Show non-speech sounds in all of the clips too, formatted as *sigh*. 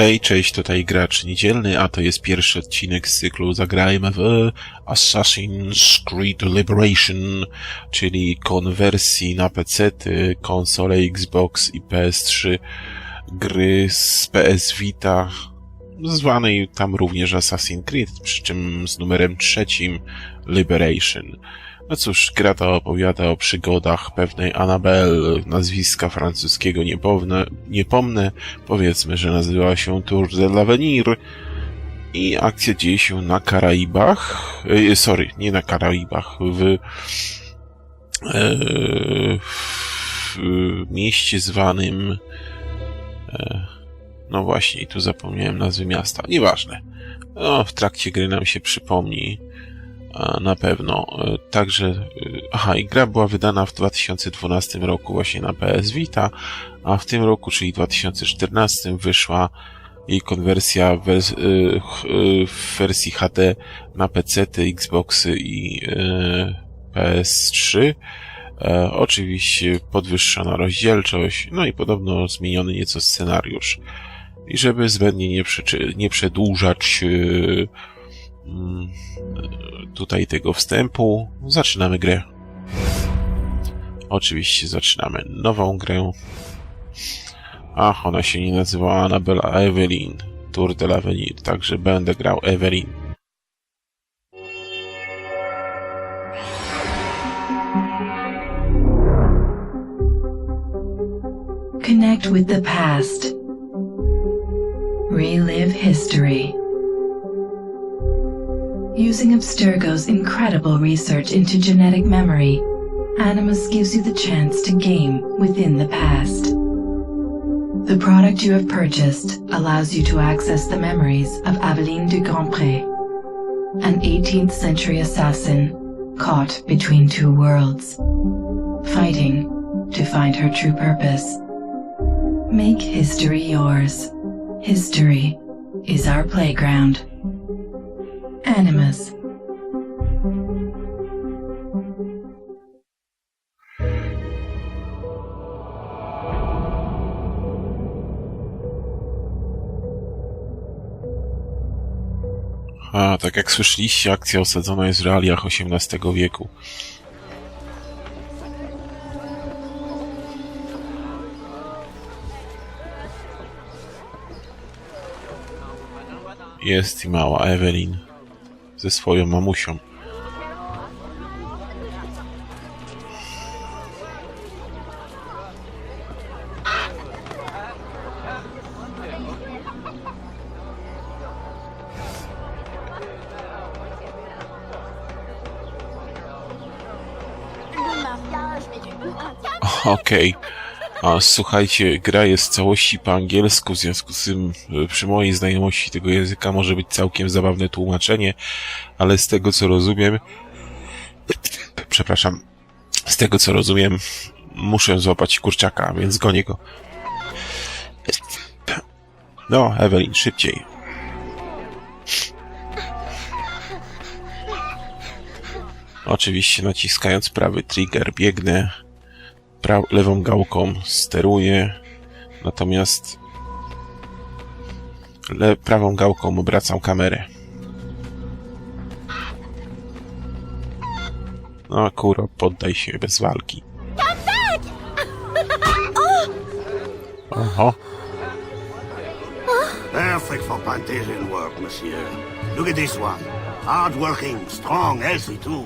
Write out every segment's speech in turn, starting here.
Hej, cześć, tutaj gracz niedzielny, a to jest pierwszy odcinek z cyklu Zagrajmy w Assassin's Creed Liberation, czyli konwersji na PC, konsole Xbox i PS3 gry z PS Vita, zwanej tam również Assassin's Creed, przy czym z numerem trzecim Liberation. No cóż, gra ta opowiada o przygodach pewnej Annabelle, nazwiska francuskiego nie, powne, nie pomnę, powiedzmy, że nazywa się Tour de l'Avenir i akcja dzieje się na Karaibach, e, sorry, nie na Karaibach, w, e, w mieście zwanym e, no właśnie, tu zapomniałem nazwy miasta, nieważne. No, w trakcie gry nam się przypomni, na pewno. E, Także, e, aha, i gra była wydana w 2012 roku właśnie na PS Vita, a w tym roku, czyli 2014, wyszła jej konwersja w, e, w wersji HD na PC, Xboxy i e, PS3. E, oczywiście podwyższona rozdzielczość, no i podobno zmieniony nieco scenariusz. I żeby zbędnie nie, nie przedłużać tutaj tego wstępu, zaczynamy grę. Oczywiście zaczynamy nową grę. Ach, ona się nie nazywała Annabella a Evelyn. Tour de l'Avenir, także będę grał Evelyn. Connect with the past. Relive history. Using Abstergo's incredible research into genetic memory, Animus gives you the chance to game within the past. The product you have purchased allows you to access the memories of Aveline de Grandpré, an 18th century assassin caught between two worlds, fighting to find her true purpose. Make history yours. History is our playground. Animus. A, tak jak słyszeliście, akcja osadzona jest w realiach XVIII wieku. Jest i mała Evelyn ze swoją mamusią. Le mariage, A słuchajcie, gra jest w całości po angielsku, w związku z tym e, przy mojej znajomości tego języka może być całkiem zabawne tłumaczenie, ale z tego co rozumiem, przepraszam, z tego co rozumiem, muszę złapać kurczaka, więc gonię go. No, Evelyn, szybciej. Oczywiście naciskając prawy trigger biegnę, lewą gałką steruję, natomiast le- prawą gałką obracam kamerę. No kuro, poddaj się bez walki. *laughs* Oho, Perfect for plantation work, monsieur. Look at this one. Hardworking, strong, healthy too.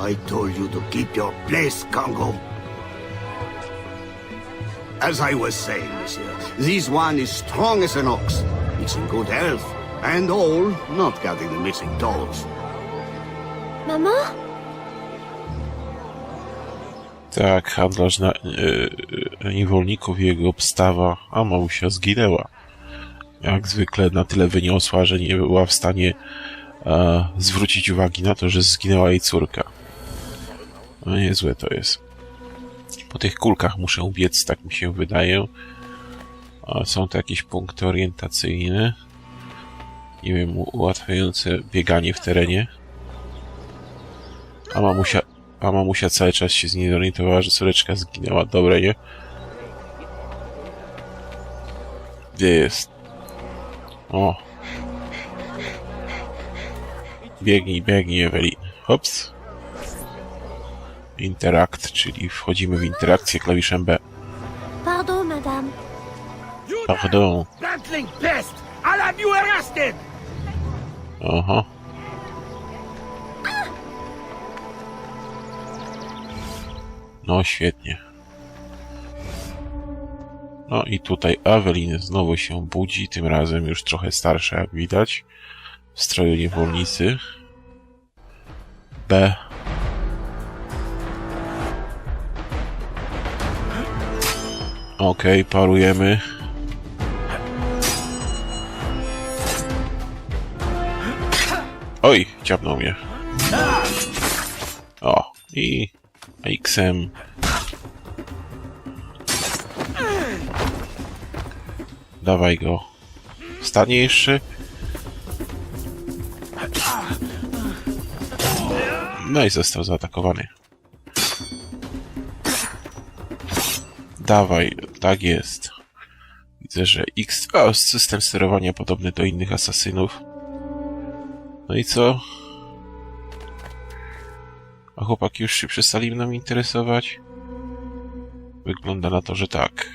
I told you to keep your place, Congo. As I was saying, monsieur, this one is strong as an ox. It's in good health. And all, not counting the missing toes. Maman Tak, handlarz na, e, niewolników i jego obstawa, a mamusia zginęła. Jak zwykle na tyle wyniosła, że nie była w stanie e, zwrócić uwagi na to, że zginęła jej córka. No niezłe to jest. Po tych kulkach muszę ubiec, tak mi się wydaje. Są to jakieś punkty orientacyjne. Nie wiem, ułatwiające bieganie w terenie. A mamusia, a mamusia cały czas się z niej zorientowała, że córeczka zginęła. Dobre, nie? Gdzie jest? O. Biegnij, biegnij, Ewelin. Hops. Interact, czyli wchodzimy w interakcję klawiszem B. Pardon, madame. Pardon. Bantling pest! I'll have you arrested! Aha. No świetnie. No i tutaj Ewelin znowu się budzi, tym razem już trochę starsza jak widać. W stroju niewolnicy. B. Okej, parujemy. Oj, ciapnął mnie. O, i X-em. Dawaj go. Stanie jeszcze? No i został zaatakowany. Dawaj, tak jest. Widzę, że X... O, system sterowania podobny do innych asasynów. No i co? A chłopaki już się przestali mną interesować? Wygląda na to, że tak.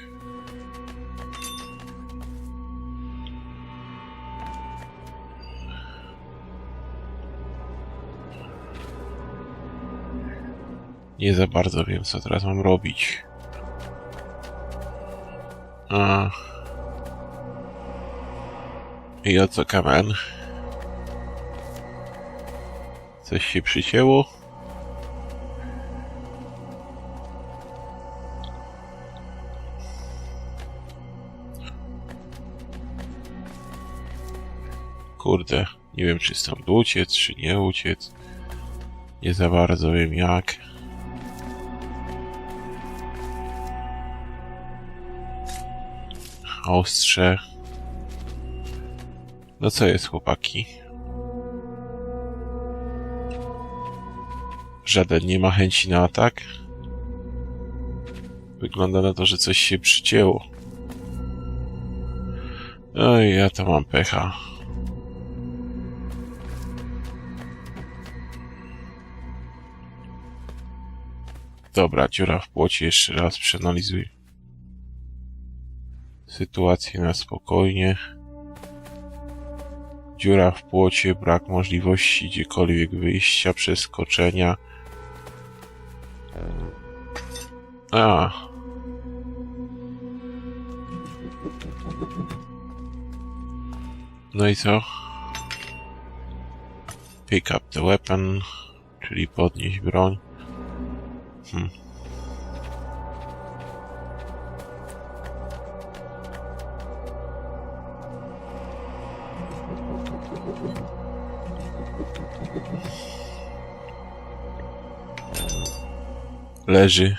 Nie za bardzo wiem, co teraz mam robić. A. I o co, kamen? Coś się przycięło? Kurde, nie wiem czy stąd uciec, czy nie uciec. Nie za bardzo wiem jak. Ostrze. No co jest, chłopaki? Żaden nie ma chęci na atak. Wygląda na to, że coś się przycięło. Oj, ja to mam pecha. Dobra, dziura w płocie jeszcze raz przeanalizuj. Sytuację na spokojnie. Dziura w płocie, brak możliwości gdziekolwiek wyjścia, przeskoczenia. A. No i co? Pick up the weapon, czyli podnieść broń. Hmm. Leży.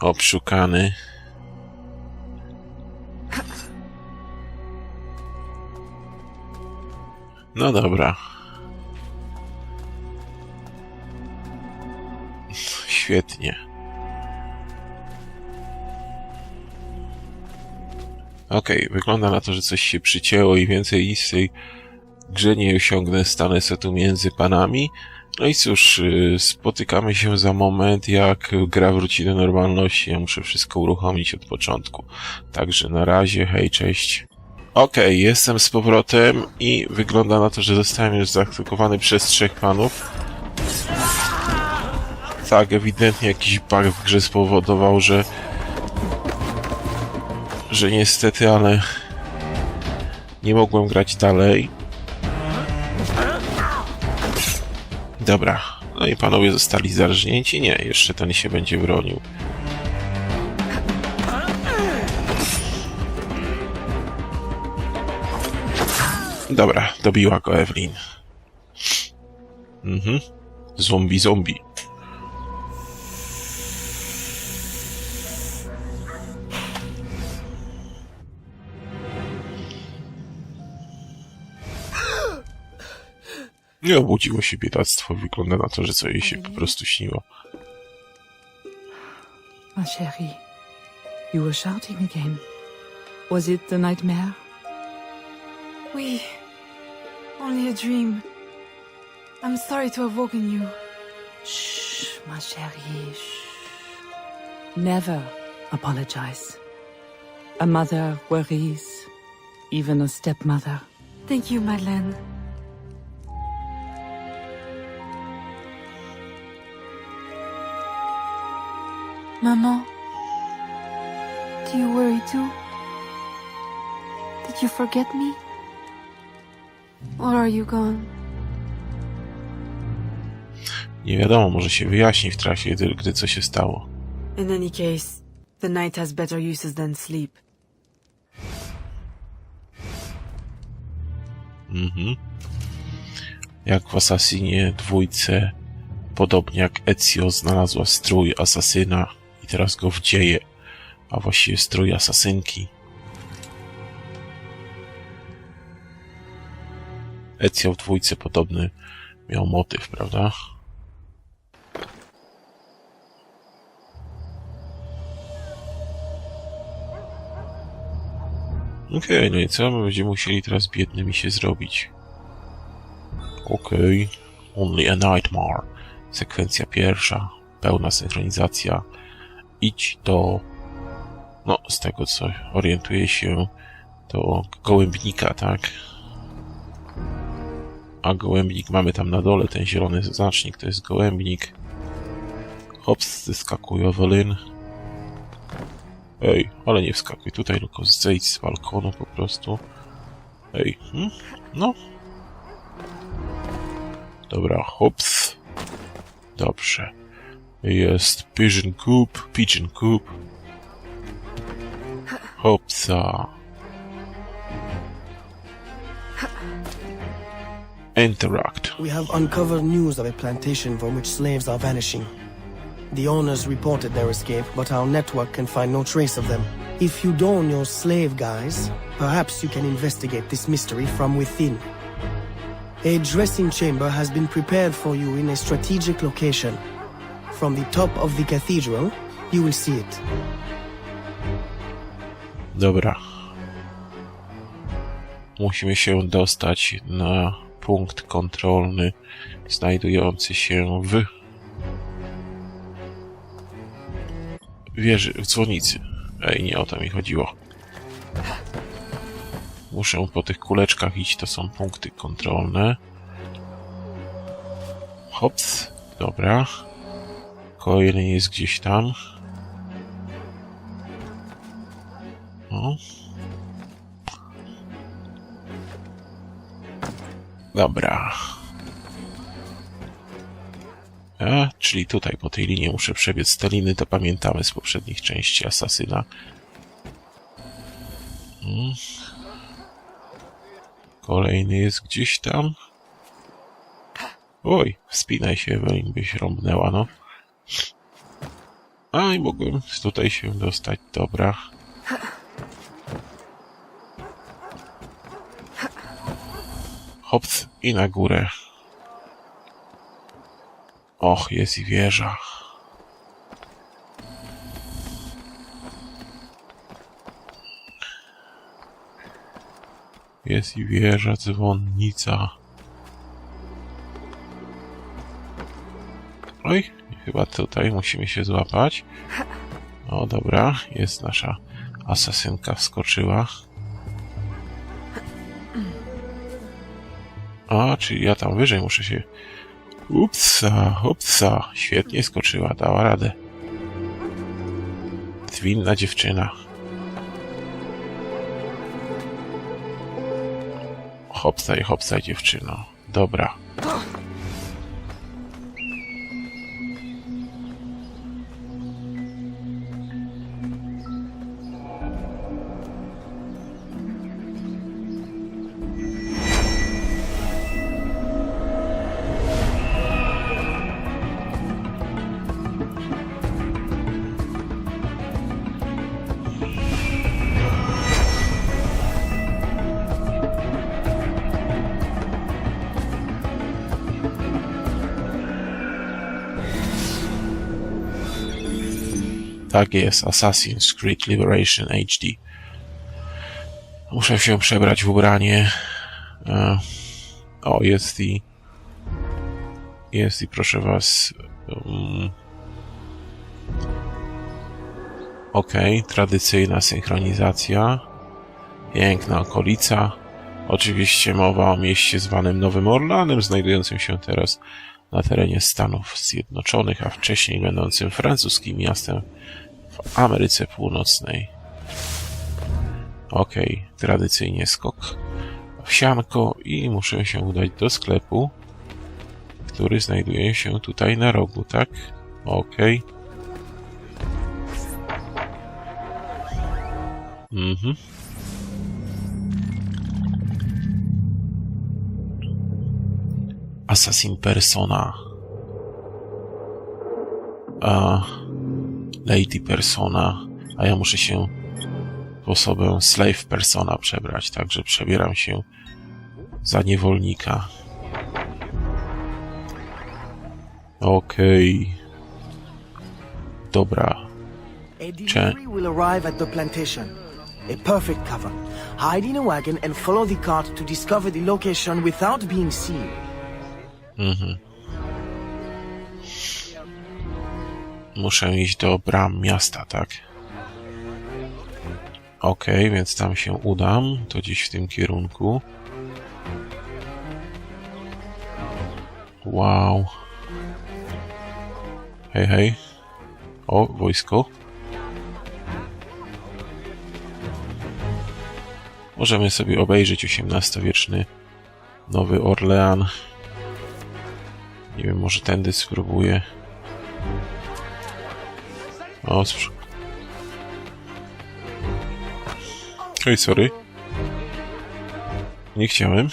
Obszukany. No dobra. Świetnie. Okej, wygląda na to, że coś się przycięło i więcej w tej grze nie osiągnę, stanę se tu między panami. No i cóż, y, spotykamy się za moment, jak gra wróci do normalności. Ja muszę wszystko uruchomić od początku. Także na razie, hej, cześć. Okej, jestem z powrotem i wygląda na to, że zostałem już zaatakowany przez trzech panów. Tak, ewidentnie jakiś bug w grze spowodował, że że niestety, ale nie mogłem grać dalej. Dobra, no i panowie zostali zarżnięci? Nie, jeszcze ten się będzie bronił. Dobra, dobiła go Evelyn. Mhm. Zombie, zombie. Nie obudziło się biedactwo. Wygląda na to, że co jej się po prostu śniło. Ma chérie, you were shouting again. Was it the nightmare? Oui. Only a dream. I'm sorry to have woken you. Shh, ma chérie, shh. Never apologize. A mother worries, even a stepmother. Thank you, Madeleine. Maman, do you worry too? Did you forget me? Or are you gone? Nie wiadomo, może się wyjaśni w trakcie gdy, gdy co się stało. In any case, the night has better uses than sleep. Mhm. Jak w Assassinie dwójce, podobnie jak Ezio znalazła strój asasyna i teraz go wdzieje, a właściwie strój asasynki. Ezio w dwójce podobny miał motyw, prawda? Okej, no i co? My będziemy musieli teraz biednymi się zrobić. Okej. Only a Nightmare. Sekwencja pierwsza. Pełna synchronizacja. Idź do... No, z tego co orientuję się, do gołębnika, tak? A gołębnik mamy tam na dole, ten zielony znacznik to jest gołębnik. Hops, zeskakuj Ewelyn. Ej, ale nie wskakuj tutaj, tylko zejdź z balkonu po prostu. Ej, hm? no. Dobra, hops. Dobrze. Jest Pigeon Coop, Pigeon Coop. Hopsa. Interact. We have uncovered news of a plantation from which slaves are vanishing. The owners reported their escape, but our network can find no trace of them. If you don your slave guise, perhaps you can investigate this mystery from within. A dressing chamber has been prepared for you in a strategic location. From the top of the cathedral, you will see it. Dobra. Musimy się dostać na punkt kontrolny znajdujący się w wieży, w dzwonicy. Ej, nie o to mi chodziło. Muszę po tych kuleczkach iść, to są punkty kontrolne. Hops, dobra. Kolejny jest gdzieś tam. O. Dobra. A, czyli tutaj po tej linii muszę przebiec te liny, to pamiętamy z poprzednich części Asasyna. Mm. Kolejny jest gdzieś tam. Oj, wspinaj się, Ewelin byś rąbnęła, no. A, i mogłem tutaj się dostać, dobra. Hops i na górę. Och, jest i wieża. Jest i wieża, dzwonnica. Oj, Chyba tutaj musimy się złapać. O, dobra, jest nasza asasynka wskoczyła. A, czyli ja tam wyżej muszę się... Upsa, hopsa, świetnie skoczyła, dała radę. Zwinna dziewczyna. i hopsaj dziewczyno. Dobra. Tak jest, Assassin's Creed Liberation HD. Muszę się przebrać w ubranie. E, o, jest i. Jest i proszę was. Um, ok, tradycyjna synchronizacja. Piękna okolica. Oczywiście mowa o mieście zwanym Nowym Orlanem, znajdującym się teraz na terenie Stanów Zjednoczonych, a wcześniej będącym francuskim miastem Ameryce Północnej. Okej, tradycyjnie skok w sianko i muszę się udać do sklepu, który znajduje się tutaj na rogu, tak? Okej. Mhm. Assassin Persona. A, Lady Persona, a ja muszę się w osobę Slave Persona przebrać, także przebieram się za niewolnika. Okej. Dobra. A delivery will arrive at the plantation. A perfect cover. Hide in a wagon and follow the cart to discover the location without being seen. Mhm. Muszę iść do bram miasta, tak? Okej, więc tam się udam. To gdzieś w tym kierunku. Wow. Hej, hej. O, wojsko. Możemy sobie obejrzeć XVIII-wieczny Nowy Orlean. Nie wiem, może tędy spróbuję. O, sprz... Oj, sorry. Nie chciałem.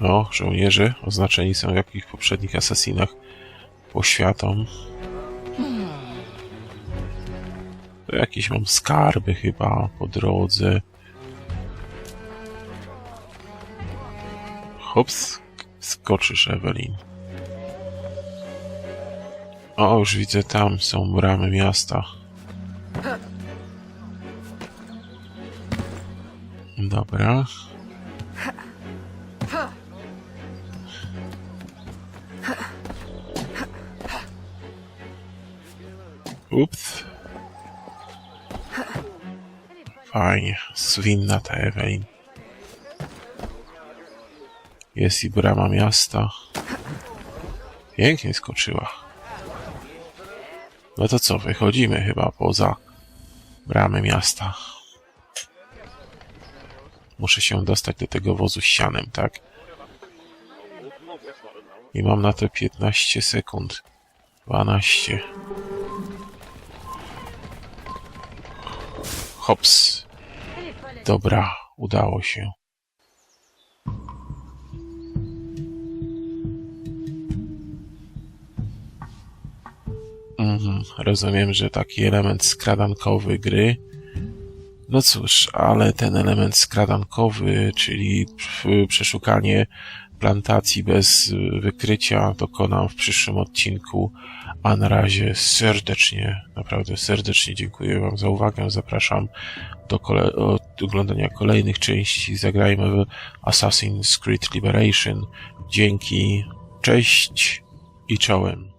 O, żołnierze oznaczeni są w jakich poprzednich asasinach poświatą. To jakieś mam skarby chyba po drodze. Hops, skoczysz, Evelyn. O, już widzę, tam są bramy miasta. Dobra. Ups. Fajnie, zwinna ta Evelyn. Jest i brama miasta. Pięknie skoczyła. No to co, wychodzimy chyba poza bramy miasta. Muszę się dostać do tego wozu sianem, tak? I mam na to 15 sekund. 12. Hops. Dobra, udało się. Mhm, rozumiem, że taki element skradankowy gry. No cóż, ale ten element skradankowy, czyli przeszukanie plantacji bez wykrycia, dokonam w przyszłym odcinku. A na razie serdecznie, naprawdę serdecznie dziękuję Wam za uwagę. Zapraszam do kole- oglądania kolejnych części. Zagrajmy w Assassin's Creed Liberation. Dzięki, cześć i czołem.